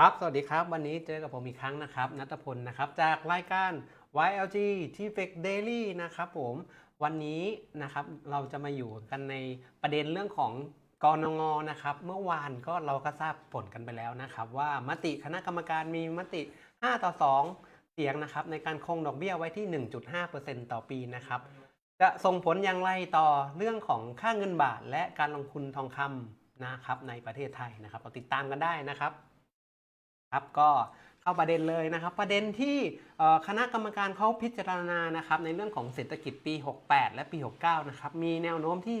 ครับ สวัสดีครับ วันนี้เจอกับผมอีกครั้งนะครับนัทพลนะครับ จากรายการ YLG t f e c Daily นะครับผมวันนี้นะครับเราจะมาอยู่กันในประเด็นเรื่องของกรงงนะครับ เมื่อวานก็เราก็ทราบผลกันไปแล้วนะครับ ว่ามติคณะกรรมการมีมติ 5 ต่อ 2 เสียงนะครับ ในการคงดอกเบี้ยไว้ที่ 1.5%ต่อปีนะครับ จะส่งผลอย่างไรต่อเรื่องของค่าเงินบาท และการลงทุนทองคำนะครับในประเทศไทยนะครับเราติดตามกันได้นะครับ ครับก็เข้าประเด็นเลยนะครับ ประเด็นที่คณะกรรมการเขาพิจารณานะครับในเรื่องของเศรษฐกิจปี 68 และปี 69 นะครับมีแนวโน้มที่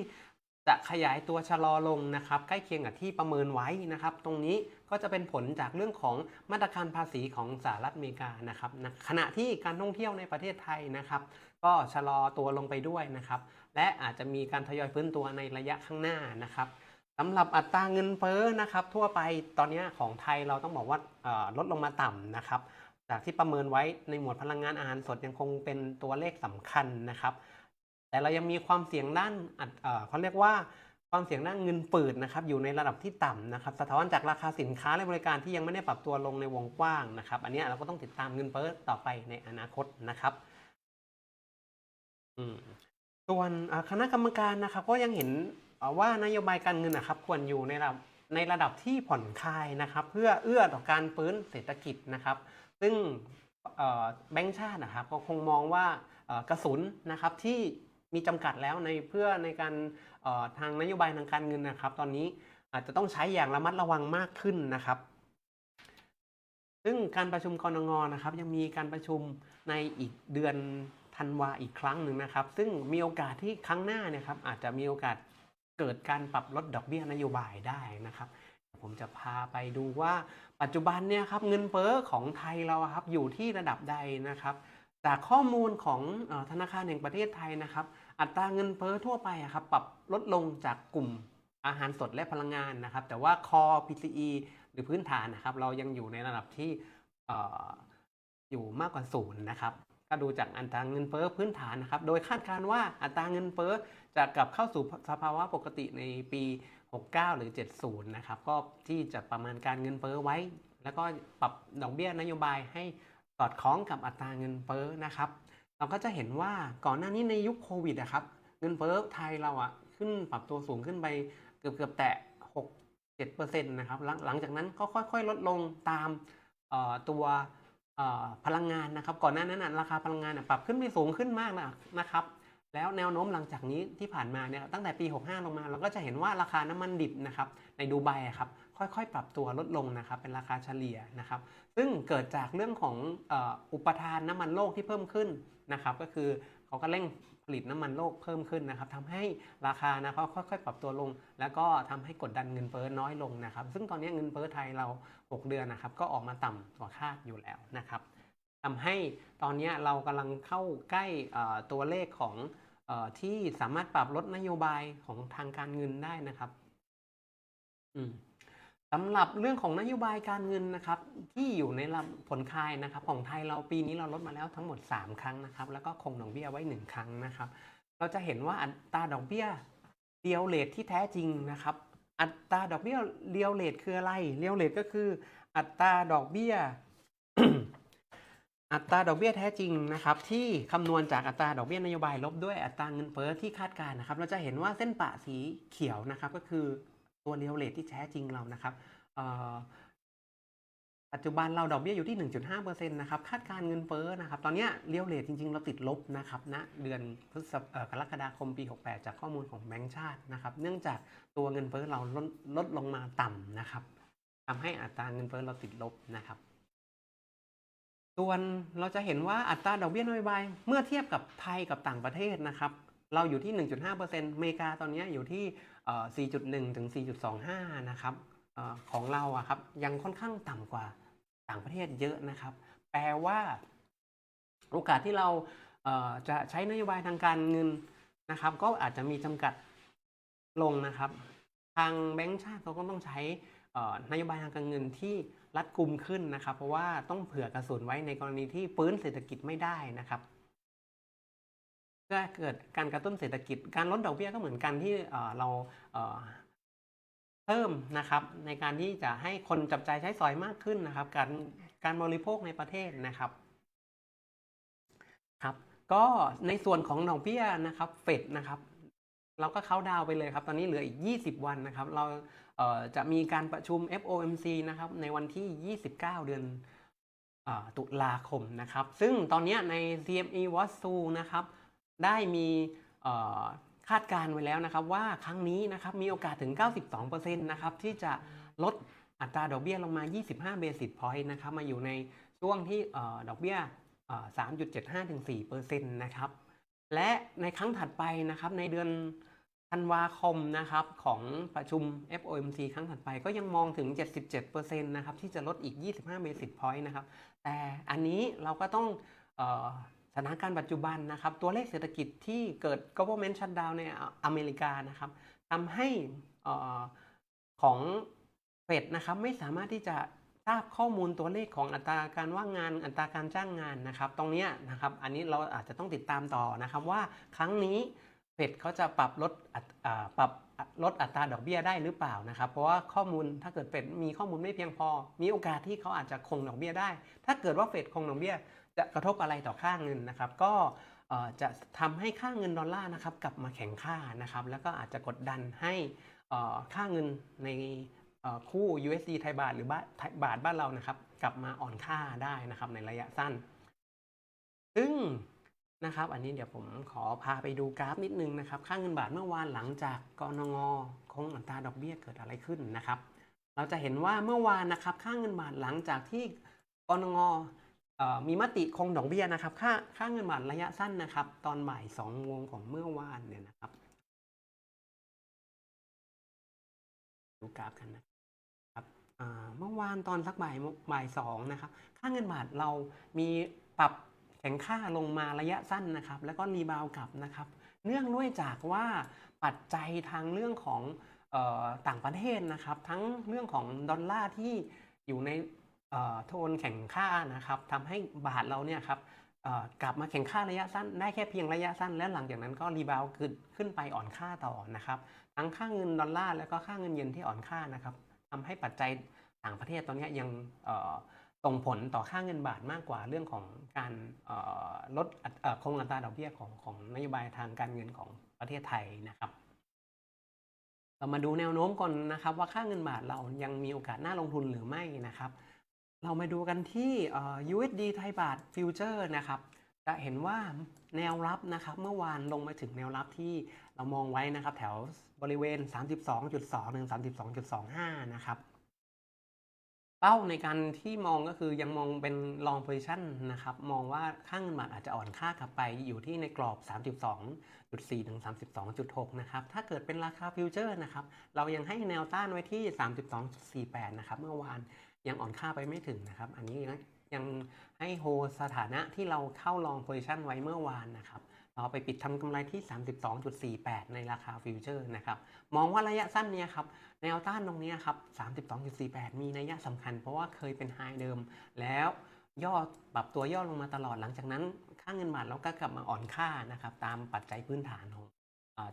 จะขยายตัวชะลอลงนะครับ ใกล้เคียงกับที่ประเมินไว้นะครับ ตรงนี้ก็จะเป็นผลจากเรื่องของมาตรการภาษีของสหรัฐอเมริกานะครับขณะที่การท่องเที่ยวในประเทศไทยนะครับ ก็ชะลอตัวลงไปด้วยนะครับ และอาจจะมีการทยอยฟื้นตัวในระยะข้างหน้านะครับ สำหรับอัตราเงินเฟ้อนะครับ ทั่วไปตอนนี้ของไทยเราต้องบอกว่าลดลงมาต่ำนะครับ จากที่ประเมินไว้ในหมวดพลังงานอาหารสดยังคงเป็นตัวเลขสำคัญนะครับ แต่เรายังมีความเสี่ยงด้านเขาเรียกว่าความเสี่ยงด้านเงินฝืดนะครับ อยู่ในระดับที่ต่ำนะครับ สะท้อนจากราคาสินค้าและบริการที่ยังไม่ได้ปรับตัวลงในวงกว้างนะครับ อันนี้เราก็ต้องติดตามเงินเฟ้อต่อไปในอนาคตนะครับอืมส่วนคณะกรรมการนะครับ ก็ยังเห็น ว่านโยบายการเงินนะครับควรอยู่ในระดับในระดับที่ผ่อนคลายนะครับ เพื่อเอื้อต่อการฟื้นเศรษฐกิจนะครับ ซึ่งแบงก์ชาตินะครับก็คงมองว่ากระสุนนะครับที่มีจำกัดแล้วในเพื่อในการทางนโยบายทางการเงินนะครับ ตอนนี้อาจจะต้องใช้อย่างระมัดระวังมากขึ้นนะครับ ซึ่งการประชุมกรงงนะครับ ยังมีการประชุมในอีกเดือนธันวาอีกครั้งหนึ่งนะครับ ซึ่งมีโอกาสที่ครั้งหน้าเนะครับอาจจะมีโอกาส เกิดการปรับลดดอกเบี้ยนโยบายได้นะครับ ผมจะพาไปดูว่าปัจจุบันเนี่ยครับเงินเฟ้อของไทยเราครับอยู่ที่ระดับใดนะครับ จากข้อมูลของธนาคารแห่งประเทศไทยนะครับ อัตราเงินเฟ้อทั่วไปครับปรับลดลงจากกลุ่มอาหารสดและพลังงานนะครับ แต่ว่าคอ PCE หรือพื้นฐานนะครับ เรายังอยู่ในระดับที่เอ่ออยู่มากกว่าศูนย์นะครับก็ดูจากอัตราเงินเฟ้อพื้นฐานนะครับ โดยคาดการณ์ว่าอัตราเงินเฟ้อ จะกลับเข้าสู่สภาวะปกติในปี 69 หรือ 70 นะครับ ก็ที่จะประมาณการเงินเฟ้อไว้ แล้วก็ปรับดอกเบี้ยนโยบายให้สอดคล้องกับอัตราเงินเฟ้อนะครับ เราก็จะเห็นว่าก่อนหน้านี้ในยุคโควิดนะครับ เงินเฟ้อไทยเราอะขึ้นปรับตัวสูงขึ้นไปเกือบเกือบแตะ 6 7%นะครับ หลังหลังจากนั้นก็ค่อยๆ ลดลงตามตัวพลังงานนะครับ ก่อนหน้านั้นราคาพลังงานปรับขึ้นไปสูงขึ้นมากนะครับ แล้วแนวโน้มหลังจากนี้ที่ผ่านมาเนี่ยตั้งแต่ปี 65 ลงมา เราก็จะเห็นว่าราคาน้ำมันดิบนะครับในดูไบครับค่อยๆ ปรับตัวลดลงนะครับเป็นราคาเฉลี่ยนะครับซึ่งเกิดจากเรื่องของอ,อุปทานน้ำมันโลกที่เพิ่มขึ้นนะครับก็คือเขาก็เร่งผลิตน้ำมันโลกเพิ่มขึ้นนะครับทำให้ราคานะเขาค่อยๆ ปรับตัวลง แล้วก็ทำให้กดดันเงินเฟ้อน้อยลงนะครับ ซึ่งตอนนี้เงินเฟ้อไทยเรา 6 เดือนนะครับก็ออกมาต่ำกว่าคาดอยู่แล้วนะครับทำให้ตอนนี้เรากำลังเข้าใกล้ตัวเลขของ ที่สามารถปรับลดนโยบายของทางการเงินได้นะครับสำหรับเรื่องของนโยบายการเงินนะครับ ที่อยู่ในระผลคายนะครับ ของไทยเราปีนี้เราลดมาแล้วทั้งหมด 3 ครั้งนะครับ แล้วก็คงดอกเบี้ยไว้ 1 ครั้งนะครับ เราจะเห็นว่าอัตราดอกเบี้ยเรียวเลทที่แท้จริงนะครับ อัตราดอกเบี้ยเรียวเลทคืออะไรเรียวเลทก็คือ อัตราดอกเบี้ย อัตราดอกเบี้ยแท้จริงนะครับที่คำนวณจากอัตราดอกเบี้ยนโยบายลบด้วยอัตราเงินเฟ้อที่คาดการณ์นะครับ เราจะเห็นว่าเส้นปะสีเขียวนะครับ ก็คือตัวเรียวเลทที่แท้จริงเรานะครับปัจจุบันเราดอกเบี้ยอยู่ที่ 1.5%นะครับคาดการเงินเฟ้อนะครับ ตอนนี้เรียวเลทจริง ๆ เราติดลบนะครับณเดือนพฤษภกรกฎาคมปี 68 จากข้อมูลของแบงก์ชาตินะครับ เนื่องจากตัวเงินเฟ้อเราลดลดลงมาต่ำนะครับทำให้อัตราเงินเฟ้อเราติดลบนะครับ ส่วนเราจะเห็นว่าอัตราดอกเบี้ยนโยบายเมื่อเทียบกับไทยกับต่างประเทศนะครับ เราอยู่ที่ 1.5%อเมริกาตอนนี้อยู่ที่ 4.1 ถึง 4.25 นะครับออของเราอะครับยังค่อนข้างต่ำกว่าต่างประเทศเยอะนะครับ แปลว่าโอกาสที่เราเจะใช้นโยบายทางการเงินนะครับ ก็อาจจะมีจำกัดลงนะครับ ทางแบงก์ชาติเขาก็ต้องใช้นโยบายทางการเงินที่ รัดกุมขึ้นนะครับ เพราะว่าต้องเผื่อกระสุนไว้ในกรณีที่ฟื้นเศรษฐกิจไม่ได้นะครับเพื่อเกิดการกระตุ้นเศรษฐกิจ การลดดอกเบี้ยก็เหมือนกันที่เราเพิ่มนะครับ ในการที่จะให้คนจับใจใช้สอยมากขึ้นนะครับ การการบริโภคในประเทศนะครับครับ ก็ในส่วนของดอกเบี้ยนะครับเฟดนะครับ เราก็เข้าดาวไปเลยครับ ตอนนี้เหลืออีก 20 วันนะครับ เราเจะมีการประชุม FOMC นะครับ ในวันที่ 29 เดือนอตุลาคมนะครับ ซึ่งตอนนี้ใน CME Watch 2นะครับ ได้มีคาดการณ์ไว้แล้วนะครับ ว่าครั้งนี้นะครับมีโอกาสถึง 92%นะครับ ที่จะลดอัตราดอกเบี้ยลงมา 25 basis point นะครับ มาอยู่ในช่วงที่อดอกเบี้ยเอ่อ3.75ถึง4%นะครับ และในครั้งถัดไปนะครับในเดือนธันวาคมนะครับของประชุม FOMC ครั้งถัดไปก็ยังมองถึง 77%นะครับที่จะลดอีก 25 basis point นะครับ แต่อันนี้เราก็ต้องออสถานการณ์ปัจจุบันนะครับ ตัวเลขเศรษฐกิจที่เกิด government shutdown ในอเมริกานะครับทำให้ออของเฟดนะครับไม่สามารถที่จะ ทราบข้อมูลตัวเลขของอัตราการว่างงานอัตราการจ้างงานนะครับ ตรงนี้นะครับ อันนี้เราอาจจะต้องติดตามต่อนะครับว่าครั้งนี้เฟดเขาจะปรับลดอัตอ่าปรับลดอัตราดอกเบี้ยได้หรือเปล่านะครับ เพราะว่าข้อมูลถ้าเกิดเฟดมีข้อมูลไม่เพียงพอ มีโอกาสที่เขาอาจจะคงดอกเบี้ยได้ ถ้าเกิดว่าเฟดคงดอกเบี้ยจะกระทบอะไรต่อค่าเงินนะครับ ก็จะทำให้ค่าเงินดอลลาร์นะครับกลับมาแข็งค่านะครับ แล้วก็อาจจะกดดันให้ค่าเงินใน คู่ USD ไทยบาทหรือบาทบาทบ้านเรานะครับกลับมาอ่อนค่าได้นะครับในระยะสั้น ซึ่งนะครับอันนี้เดี๋ยวผมขอพาไปดูกราฟนิดนึงนะครับค่าเงินบาทเมื่อวานหลังจากกนงคงอัตราดอกเบี้ยเกิดอะไรขึ้นนะครับ เราจะเห็นว่าเมื่อวานนะครับค่าเงินบาทหลังจากที่กนงมีมติคงดอกเบี้ยนะครับค่าค่าเงินบาทระยะสั้นนะครับ ตอนบ่ายสองโมงของเมื่อวานเนี่ยนะครับ ดูกราฟกันนะ เมื่อวานตอนสักบ่ายโมบ่ายสองนะครับ ค่าเงินบาทเรามีปรับแข็งค่าลงมาระยะสั้นนะครับ แล้วก็รีบาวกลับนะครับ เนื่องด้วยจากว่าปัจจัยทางเรื่องของออต่างประเทศนะครับ ทั้งเรื่องของดอลลาร์ที่อยู่ในโทนแข่งค่านะครับทำให้บาทเราเนี่ยครับกลับมาแข่งค่าระยะสั้น ได้แค่เพียงระยะสั้น แล้วหลังจากนั้นก็รีบาวขึ้นขึ้นไปอ่อนค่าต่อนะครับ ทั้งค่าเงินดอลลาร์แล้วก็ค่าเงินเยนที่อ่อนค่านะครับ ทำให้ปัจจัยต่างประเทศตอนนี้ยังส่งผลต่อค่าเงินบาทมากกว่าเรื่องของการลดอัตเอ่อคงอัตราดอกเบี้ยของของนโยบายทางการเงินของประเทศไทยนะครับ เรามาดูแนวโน้มก่อนนะครับ ว่าค่าเงินบาทเรายังมีโอกาสน่าลงทุนหรือไม่นะครับ เรามาดูกันที่ USD ไทยบาทฟิวเจอร์นะครับ จะเห็นว่าแนวรับนะครับเมื่อวานลงมาถึงแนวรับที่เรามองไว้นะครับ แถวบริเวณ 32.2ถึง32.25 นะครับ เป้าในการที่มองก็คือยังมองเป็น long position นะครับ มองว่าค่าเงินบาทอาจจะอ่อนค่ากลับไปอยู่ที่ในกรอบ 32.4ถึง32.6 นะครับ ถ้าเกิดเป็นราคาฟิวเจอร์นะครับ เรายังให้แนวต้านไว้ที่ 32.48 นะครับ เมื่อวานยังอ่อนค่าไปไม่ถึงนะครับ อันนี้ ยังให้โฮสถานะที่เราเข้า long position ไว้เมื่อวานนะครับ เราไปปิดทำกำไรที่ 32.48 ในราคาฟิวเจอร์นะครับ มองว่าระยะสั้นเนี่ยครับแนวต้านตรงนี้ครับ 32.48 มีนัยสำคัญ เพราะว่าเคยเป็นไฮเดิม แล้วย่อปรับตัวย่อลงมาตลอดหลังจากนั้น ค่าเงินบาทเราก็กลับมาอ่อนค่านะครับ ตามปัจจัยพื้นฐานของ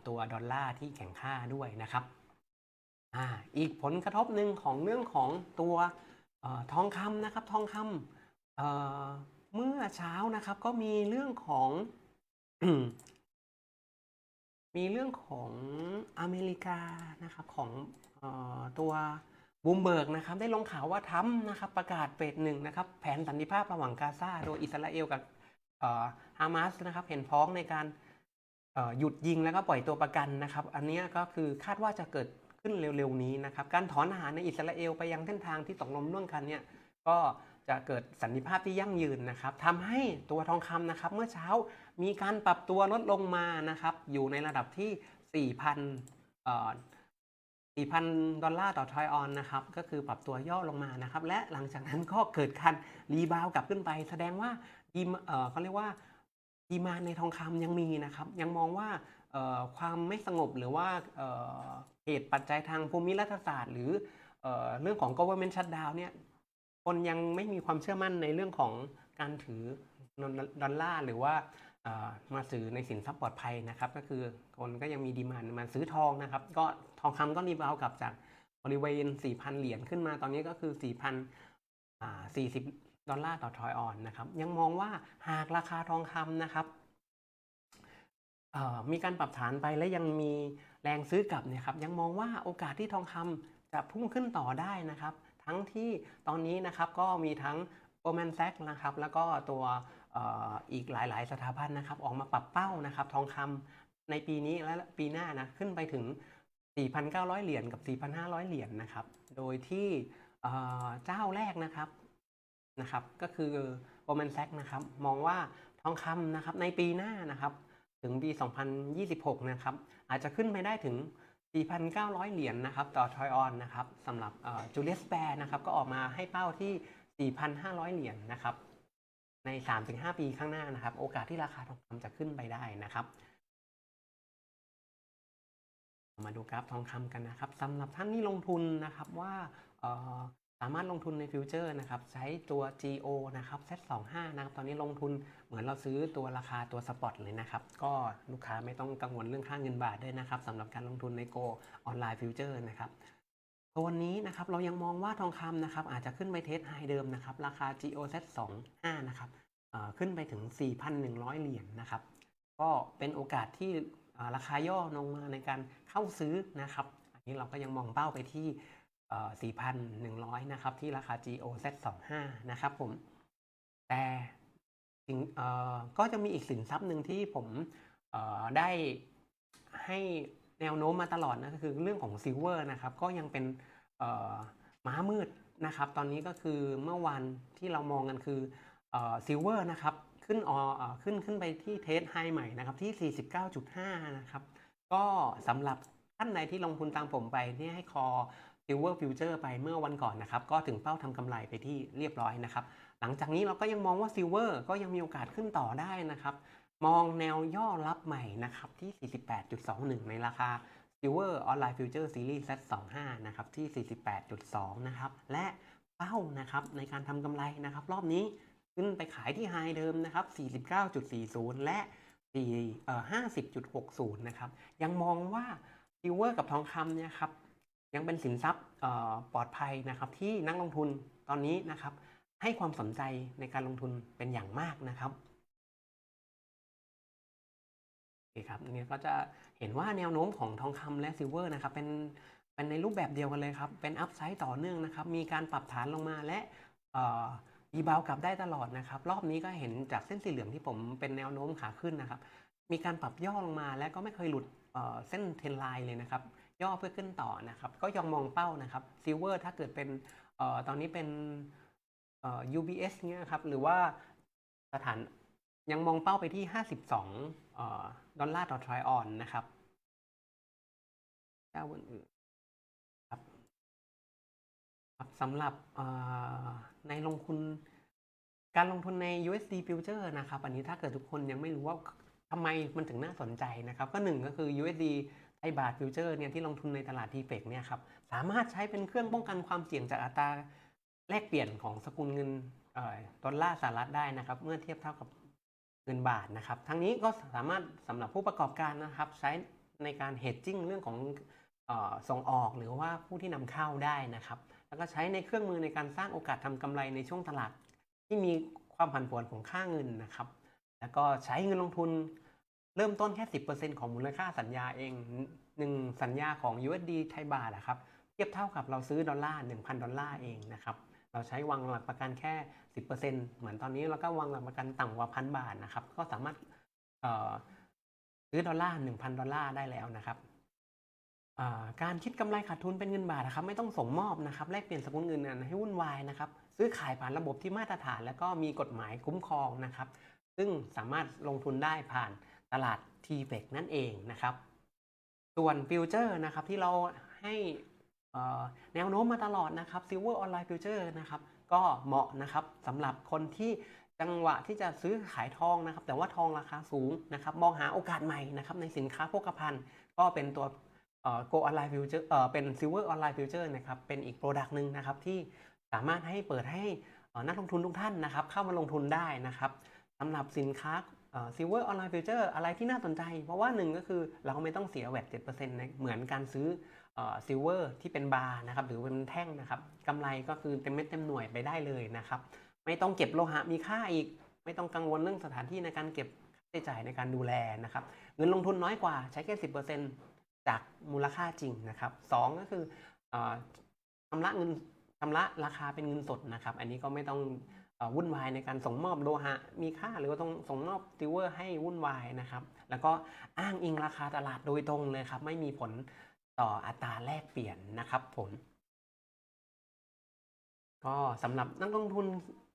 ตัวดอลลาร์ที่แข็งค่าด้วยนะครับอ่าอีกผลกระทบหนึ่งของเรื่องของตัวออทองคำนะครับ ทองคำ เมื่อเช้านะครับก็มีเรื่องของมีเรื่องของอเมริกานะครับของออตัวบูมเบิร์กนะครับได้ลงข่าวว่าทรัมป์นะครับประกาศเฟสหนึ่งนะครับแผนสันติภาพระหว่างกาซาโดยอิสราเอลกับฮามาสนะครับเห็นพ้องในการหยุดยิงแล้วก็ปล่อยตัวประกันนะครับ อันนี้ก็คือคาดว่าจะเกิดขึ้นเร็วๆนี้นะครับ การถอนทหารในอิสราเอลไปยังเส้นทางที่ตกลงร่วมกันเนี่ยก็ จะเกิดสันติภาพที่ยั่งยืนนะครับทำให้ตัวทองคำนะครับ เมื่อเช้ามีการปรับตัวลดลงมานะครับ อยู่ในระดับที่ 4,000เอ่อ4,000 ดอลลาร์ต่อทรอยออนนะครับ ก็คือปรับตัวย่อลงมานะครับ และหลังจากนั้นก็เกิดการรีบาวกลับขึ้นไป แสดงว่าดีมเอ่อเขาเรียกว่าดีมาในทองคำยังมีนะครับ ยังมองว่าเอ่อความไม่สงบหรือว่าเอ่อเหตุปัจจัยทางภูมิรัฐศาสตร์ หรือเอ่อเรื่องของ government shutdown เนี่ย คนยังไม่มีความเชื่อมั่นในเรื่องของการถือดอลลาร์หรือว่ามาซื้อในสินทรัพย์ปลอดภัยนะครับ ก็คือคนก็ยังมีดีมานมาซื้อทองนะครับ ก็ทองคำก็รีบาวกลับจากบริเวณ 4,000 เหรียญขึ้นมาตอนนี้ก็คือ 4,000อ่า40 ดอลลาร์ต่อทรอยออนนะครับ ยังมองว่าหากราคาทองคำนะครับมีการปรับฐานไปและยังมีแรงซื้อกลับเนี่ยครับยังมองว่าโอกาสที่ทองคำจะพุ่งขึ้นต่อได้นะครับ ทั้งที่ตอนนี้นะครับก็มีทั้ง Goldman Sachs นะครับแล้วก็ตัวอีกหลาย ๆ สถาบันนะครับออกมาปรับเป้านะครับทองคำในปีนี้และปีหน้านะขึ้นไปถึง 4,900 เหรียญกับ 4,500 เหรียญนะครับ โดยที่เอ่อเจ้าแรกนะครับนะครับก็คือ Goldman Sachs นะครับมองว่าทองคำนะครับในปีหน้านะครับถึงปี 2026 นะครับอาจจะขึ้นไปได้ถึง 4,900 เหรียญนะครับต่อทรอยออนนะครับสำหรับจูเลียสแปร์นะครับก็ออกมาให้เป้าที่ 4,500 เหรียญนะครับใน 3-5 ปีข้างหน้านะครับ โอกาสที่ราคาทองคำจะขึ้นไปได้นะครับมาดูกราฟทองคำกันนะครับสำหรับท่านที่ลงทุนนะครับว่าามารถลงทุนในฟิวเจอร์นะครับใช้ตัว GO นะครับ Z25 นะครับตอนนี้ลงทุนเหมือนเราซื้อตัวราคาตัวสปอตเลยนะครับ ก็ลูกค้าไม่ต้องกังวลเรื่องค่าเงินบาทด้วยนะครับสำหรับการลงทุนใน Go ออนไลน์ฟิวเจอร์นะครับตัวนี้นะครับเรายังมองว่าทองคำนะครับอาจจะขึ้นไปเทสไฮเดิมนะครับราคา GOZ25 นะครับขึ้นไปถึง 4,100 เหรียญนะครับ ก็เป็นโอกาสที่ราคาย่อลงมาในการเข้าซื้อนะครับ อันนี้เราก็ยังมองเป้าไปที่ 4,100 นะครับ ที่ราคา GOZ25 นะครับผม แต่สิ่งอ่อก็จะมีอีกสินทรัพย์หนึ่งที่ผมอ่อได้ให้แนวโน้มมาตลอดนะก็คือเรื่องของซิลเวอร์นะครับ ก็ยังเป็นอ่อม้ามืดนะครับ ตอนนี้ก็คือเมื่อวานที่เรามองกันคือซิลเวอร์นะครับ ขึ้นออเอ่อขึ้นขึ้นไปที่เทสไฮใหม่นะครับ ที่ 49.5 นะครับ ก็สำหรับท่านใดที่ลงทุนตามผมไปที่ให้คอ Silver Future ไปเมื่อวันก่อนนะครับ ก็ถึงเป้าทำกำไรไปที่เรียบร้อยนะครับ หลังจากนี้เราก็ยังมองว่า Silver ก็ยังมีโอกาสขึ้นต่อได้นะครับ มองแนวย่อรับใหม่นะครับที่ 48.21 ในราคา Silver Online Future Series Z25 นะครับที่ 48.2 นะครับ และเป้านะครับในการทำกำไรนะครับ รอบนี้ขึ้นไปขายที่ไฮเดิมนะครับ 49.40 และ4เอ่อ50.60 นะครับ ยังมองว่าซิลเวอร์กับทองคำเนี่ยครับ ยังเป็นสินทรัพย์ปลอดภัยนะครับที่นักลงทุนตอนนี้นะครับ ให้ความสนใจในการลงทุนเป็นอย่างมากนะครับโอเคครับอันนี้ก็จะเห็นว่าแนวโน้มของทองคำและซิลเวอร์นะครับเป็นเป็นในรูปแบบเดียวกันเลยครับ เป็นอัพไซด์ต่อเนื่องนะครับ มีการปรับฐานลงมาและอีบาวกลับได้ตลอดนะครับ รอบนี้ก็เห็นจากเส้นสีเหลืองที่ผมเป็นแนวโน้มขาขึ้นนะครับ มีการปรับย่อลงมาและก็ไม่เคยหลุดเอ่อเส้นเทรนไลน์เลยนะครับ ย่อเพื่อขึ้นต่อนะครับ ก็ยังมองเป้านะครับซิลเวอร์ถ้าเกิดเป็นออตอนนี้เป็นเอ่อ UBS เนี่ยครับ หรือว่าสถานยังมองเป้าไปที่ 52ออดอลลาร์ต่อทรอออนนะครับเจ้าอื่นครับครับสำหรับออในลงทุนการลงทุนใน USD Future นะครับ อันนี้ถ้าเกิดทุกคนยังไม่รู้ว่าทำไมมันถึงน่าสนใจนะครับ ก็หนึ่งก็คือ USD ไทยบาทฟิวเจอร์เนี่ยที่ลงทุนในตลาดทีเฟกเนี่ยครับสามารถใช้เป็นเครื่องป้องกันความเสี่ยงจากอัตราแลกเปลี่ยนของสกุลเงินดอลลาร์สหรัฐได้นะครับ เมื่อเทียบเท่ากับเงินบาทนะครับ ทั้งนี้ก็สามารถสำหรับผู้ประกอบการนะครับ ใช้ในการเฮดจิ้งเรื่องของออส่งออกหรือว่าผู้ที่นำเข้าได้นะครับ แล้วก็ใช้ในเครื่องมือในการสร้างโอกาสทำกำไรในช่วงตลาด ที่มีความผันผวนของค่าเงินนะครับ แล้วก็ใช้เงินลงทุน เริ่มต้นแค่ 10%ของมูลค่าสัญญาเองหนึ่งสัญญาของ USD ไทยบาทนะครับเทียบเท่ากับเราซื้อดอลลาร์ 1,000 ดอลลาร์เองนะครับเราใช้วางหลักประกันแค่ 10%เหมือนตอนนี้เราก็วางหลักประกันต่ำกว่าพันบาทนะครับก็สามารถซื้อดอลลาร์ 1,000 ดอลลาร์ได้แล้วนะครับการคิดกำไรขาดทุนเป็นเงินบาทนะครับไม่ต้องส่งมอบนะครับแลกเปลี่ยนสกุลเงินนั้นให้วุ่นวายนะครับซื้อขายผ่านระบบที่มาตรฐาน แล้วก็มีกฎหมายคุ้มครองนะครับ ซึ่งสามารถลงทุนได้ผ่าน ตลาด t f e c นั่นเองนะครับ ส่วนฟิวเจอร์นะครับที่เราให้แนวโน้มมาตลอดนะครับ Silver Online Future นะครับก็เหมาะนะครับสำหรับคนที่จังหวะที่จะซื้อขายทองนะครับ แต่ว่าทองราคาสูงนะครับ มองหาโอกาสใหม่นะครับในสินค้าโภคภัณฑ์ ก็เป็นตัวเอ่อ Go Online Future เอ่อเป็น Silver Online Future นะครับเป็นอีกโปรดักต์หนึ่งนะครับที่สามารถให้เปิดให้นักลงทุนทุกท่านนะครับ เข้ามาลงทุนได้นะครับสำหรับสินค้า ซิลเวอร์ออนไลน์ฟิวเจอร์อะไรที่น่าสนใจ เพราะว่าหนึ่งก็คือเราไม่ต้องเสียแวด7%นะเหมือนการซื้อซิลเวอร์ที่เป็นบาร์นะครับหรือเป็นแท่งนะครับกำไรก็คือเต็มเม็ดเต็มหน่วยไปได้เลยนะครับ ไม่ต้องเก็บโลหะมีค่าอีก ไม่ต้องกังวลเรื่องสถานที่ในการเก็บค่าใช้จ่ายในการดูแลนะครับ เงินลงทุนน้อยกว่าใช้แค่สิจากมูลค่าจริงนะครับสองก็คือชำระเงินชำระราคาเป็นเงินสดนะครับ อันนี้ก็ไม่ต้อง วุ่นวายในการส่งมอบโลหะ มีค่าหรือว่าต้องส่งมอบซิลเวอร์ให้วุ่นวายนะครับ แล้วก็อ้างอิงราคาตลาดโดยตรงเลยครับ ไม่มีผลต่ออัตราแลกเปลี่ยนนะครับผมก็สำหรับนักลงทุน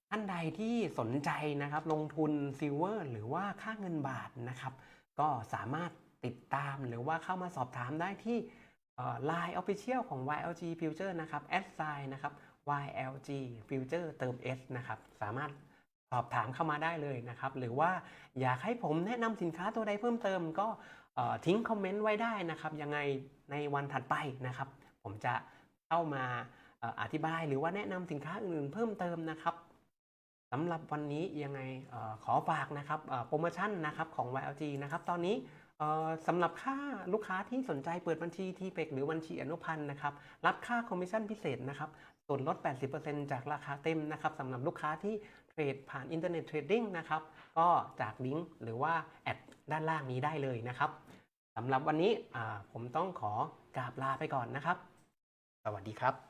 ท่านใดที่สนใจนะครับ ลงทุนซิลเวอร์หรือว่าค่าเงินบาทนะครับ ก็สามารถติดตามหรือว่าเข้ามาสอบถามได้ที่เอ่อ Line Official ของ YLG Future นะครับแอดไซน์นะครับ YLG Future เติม S นะครับ สามารถสอบถามเข้ามาได้เลยนะครับ หรือว่าอยากให้ผมแนะนำสินค้าตัวใดเพิ่มเติมก็ทิ้งคอมเมนต์ไว้ได้นะครับ ยังไงในวันถัดไปนะครับ ผมจะเข้ามาเอ่อธิบายหรือว่าแนะนำสินค้าอื่นๆเพิ่มเติมนะครับสำหรับวันนี้ยังไงอขอฝากนะครับโปรโมชั่นนะครับของ YLG นะครับ ตอนนี้สำหรับค่าลูกค้าที่สนใจเปิดบัญชีทีเปกหรือบัญชีอนุพันธ์นะครับ รับค่าคอมมิชชั่นพิเศษนะครับ ส่วนลด 80%จากราคาเต็มนะครับสำหรับลูกค้าที่เทรดผ่านอินเทอร์เน็ตเทรดดิ้งนะครับก็จากลิงก์หรือว่าแอดด้านล่างนี้ได้เลยนะครับสำหรับวันนี้ผมต้องขอกราบลาไปก่อนนะครับ สวัสดีครับ